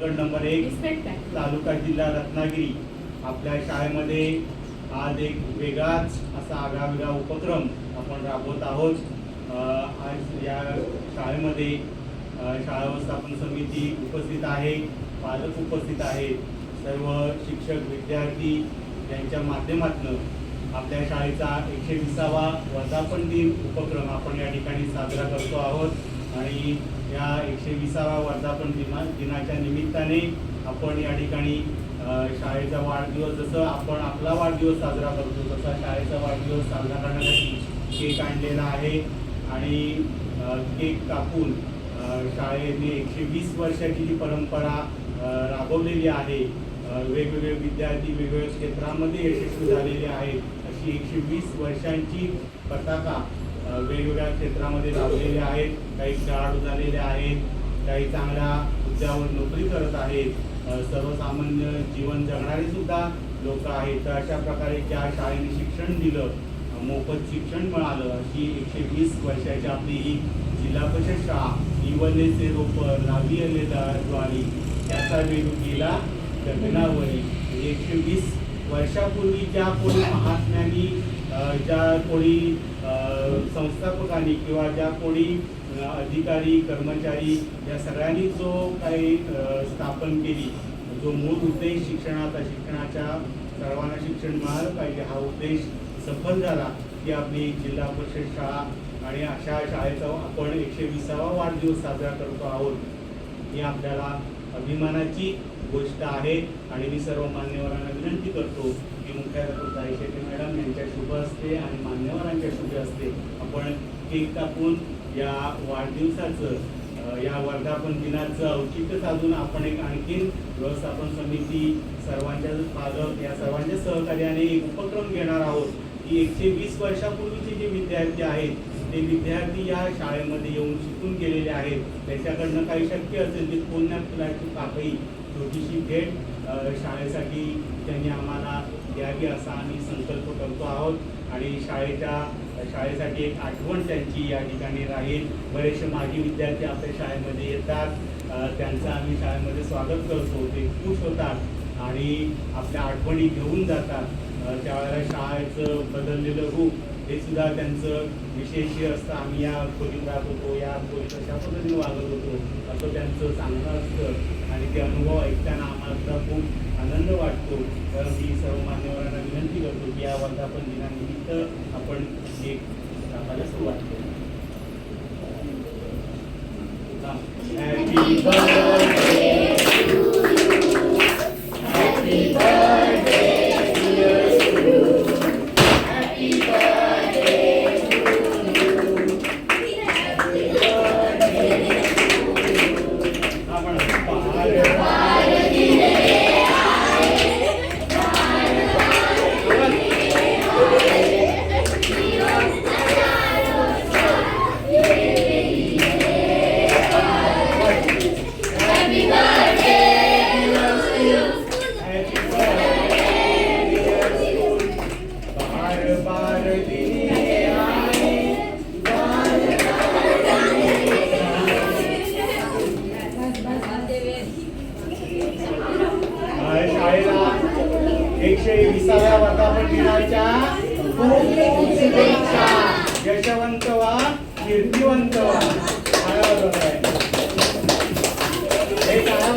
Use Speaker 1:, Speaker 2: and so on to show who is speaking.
Speaker 1: गट नंबर एक तालुका जिल्हा रत्नागिरी. आपल्या शाळेमध्ये आज एक वेगळाच असा आगळावेगळा उपक्रम आपण राबवत आहोत. आज या शाळेमध्ये शाळा व्यवस्थापन समिती उपस्थित आहे पालक उपस्थित आहेत सर्व शिक्षक विद्यार्थी यांच्या माध्यमातून आपल्या शाळेचा एकशे विसावा वर्धापन दिन उपक्रम आपण या ठिकाणी साजरा करतो आहोत. आणि या एकशे विसाव्या वर्धापन दिना दिनाच्या निमित्ताने आपण या ठिकाणी शाळेचा वाढदिवस जसं आपण आपला वाढदिवस साजरा करतो तसा शाळेचा वाढदिवस साजरा करण्यासाठी केक आणलेला आहे. आणि केक कापून शाळेने एकशे वीस वर्षाची जी परंपरा राबवलेली आहे वेगवेगळे विद्यार्थी वेगवेगळ्या क्षेत्रामध्ये यशस्वी झालेले आहेत अशी एकशे वीस वर्षांची पताका वेगवेगळ्या क्षेत्रामध्ये लावलेले आहेत. काही खेळाडू झालेले आहेत. काही चांगल्या हुद्द्यावर नोकरी करत आहेत. सर्वसामान्य जीवन जगणारे सुद्धा लोक आहेत. तर अशा प्रकारे ज्या शाळेने शिक्षण दिलं मोफत शिक्षण मिळालं अशी एकशे वीस वर्षाची आपली ही जिल्हा परिषद शाळा इवलेचे रोपर लावी ज्वारी त्याचा वेग गेला गगनावरी एकशे वीस वर्षापूर्वी ज्या कोणी महात्म्यांनी ज्या कोणी संस्थापकांनी किंवा ज्या कोणी अधिकारी कर्मचारी या सगळ्यांनी जो काही स्थापन केली जो मूळ उद्देश शिक्षणाचा शिक्षणाच्या सर्वांना शिक्षण मिळालं पाहिजे हा उद्देश सफल झाला की आपली जिल्हा परिषद शाळा आणि अशा शाळेचा आपण एकशे विसावा वाढदिवस साजरा करतो आहोत. ही आपल्याला अभिमानाची गोष्ट आहे आणि मी सर्व मान्यवरांना विनंती करतो की मुख्याध्यापक ताई यांच्या शुभ असते आणि मान्यवरांच्या शुभ असते. आपण केक कापून या वाढदिवसाचं या वर्धापन दिनाचं औचित्य साधून आपण एक आणखीन व्यवस्थापन समिती सर्वांच्या पालक या सर्वांच्या सहकार्याने एक उपक्रम घेणार आहोत. की एकशे वीस वर्षापूर्वीचे जे विद्यार्थी आहेत ते विद्यार्थी या शाळेमध्ये येऊन शिकून गेलेले आहेत. त्याच्याकडनं काही शक्य असेल ते पुण्या फुलाची पाकळी छोटीशी भेट शाळेसाठी त्यांनी आम्हाला यावी असा आम्ही संकल्प करतो आहोत. आणि शाळेच्या शाळेसाठी एक आठवण त्यांची या ठिकाणी राहील. बरेचसे माजी विद्यार्थी आपल्या शाळेमध्ये येतात. त्यांचं आम्ही शाळेमध्ये स्वागत करतो. ते खुश होतात आणि आपल्या आठवणी घेऊन जातात. त्यावेळेला शाळेचं बदललेलं रूप हे सुद्धा त्यांचं विशेष असतं. आम्ही या खोलीत राहत होतो या खोलीत अशा पद्धतीने वागत होतो. असं त्यांचं चांगलं असतं. आणि ते अनुभव ऐकताना आम्हाला सुद्धा खूप आनंद वाटतो. तर मी सर्व मान्यवरांना विनंती करतो की या वर्धापन दिनानिमित्त आपण एक कापायला सुरुवात करू. हॅपी एकशे विसाव्या वर्धापन दिनाच्या शुभेच्छा यशवंत वा कीर्तिवंत वा आहे. हे शाळा